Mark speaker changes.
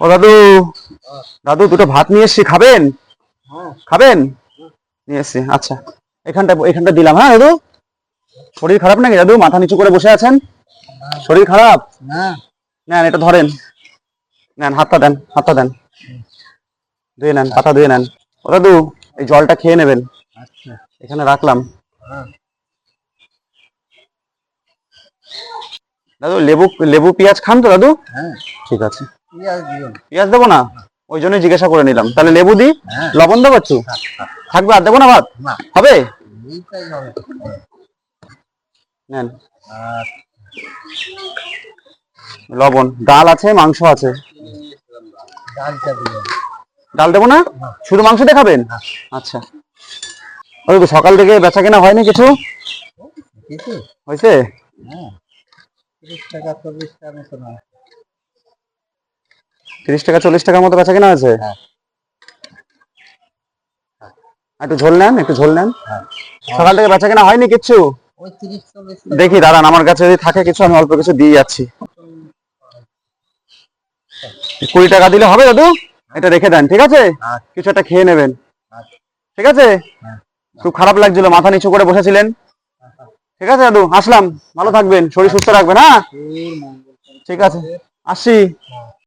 Speaker 1: ও দাদু। দাদু দুটো ভাত নিয়ে এসছি খাবেন? খাবেন? নিয়ে এসছি আচ্ছা। এখানটা এখানটা দিলাম হ্যাঁ দাদু? শরীর খারাপ নাকি দাদু? মাথা নিচু করে বসে আছেন? শরীর খারাপ?
Speaker 2: না
Speaker 1: নেন এটা ধরেন। নেন হাতটা দেন হাতটা দেন। ধুয়ে নেন পাতা ধুয়ে নেন। ও দাদু এই জলটা খেয়ে নেবেন।
Speaker 2: আচ্ছা।
Speaker 1: এখানে রাখলাম।
Speaker 2: হ্যাঁ।
Speaker 1: দাদু লেবু লেবু পেঁয়াজ খান তো দাদু?
Speaker 2: হ্যাঁ।
Speaker 1: ঠিক আছে।
Speaker 2: পেঁয়াজ
Speaker 1: দেবো না? ওই জন্যই জিজ্ঞাসা করে নিলাম। তাহলে লেবু দি
Speaker 2: হ্যাঁ।
Speaker 1: লবণ দেবো একটু? থাকবে আর দেবো না ভাত? হবে? নেন। লবণ। ডাল আছে মাংস আছে। ডাল দেবো না? শুধু মাংস দেখাবেন আচ্ছা। ওই তো সকাল থেকে বেচা কেনা হয়নি কিছু? হয়েছে?
Speaker 2: হ্যাঁ। টাকা চল্লিশ টাকা মতো না।
Speaker 1: তিরিশ টাকা চল্লিশ টাকার মতো বেচা কেনা হয়েছে
Speaker 2: হ্যাঁ।
Speaker 1: একটু ঝোল নেন একটু ঝোল নেন।
Speaker 2: হ্যাঁ।
Speaker 1: সকাল থেকে বেচা কেনা হয়নি কিচ্ছু?
Speaker 2: চল্লিশ
Speaker 1: দেখি দাঁড়ান আমার কাছে যদি থাকে কিছু আমি অল্প কিছু দিয়ে যাচ্ছি। কুড়ি টাকা দিলে হবে দাদু? এটা রেখে দেন ঠিক আছে?
Speaker 2: আচ্ছা।
Speaker 1: কিছু একটা খেয়ে নেবেন।
Speaker 2: আচ্ছা।
Speaker 1: ঠিক আছে?
Speaker 2: হ্যাঁ।
Speaker 1: খুব খারাপ লাগছিল মাথা নিচু করে বসেছিলেন। ঠিক আছে দাদু আসলাম। ভালো থাকবেন শরীর সুস্থ রাখবেন হ্যাঁ। ঠিক আছে আসছি।
Speaker 2: হ্যাঁ।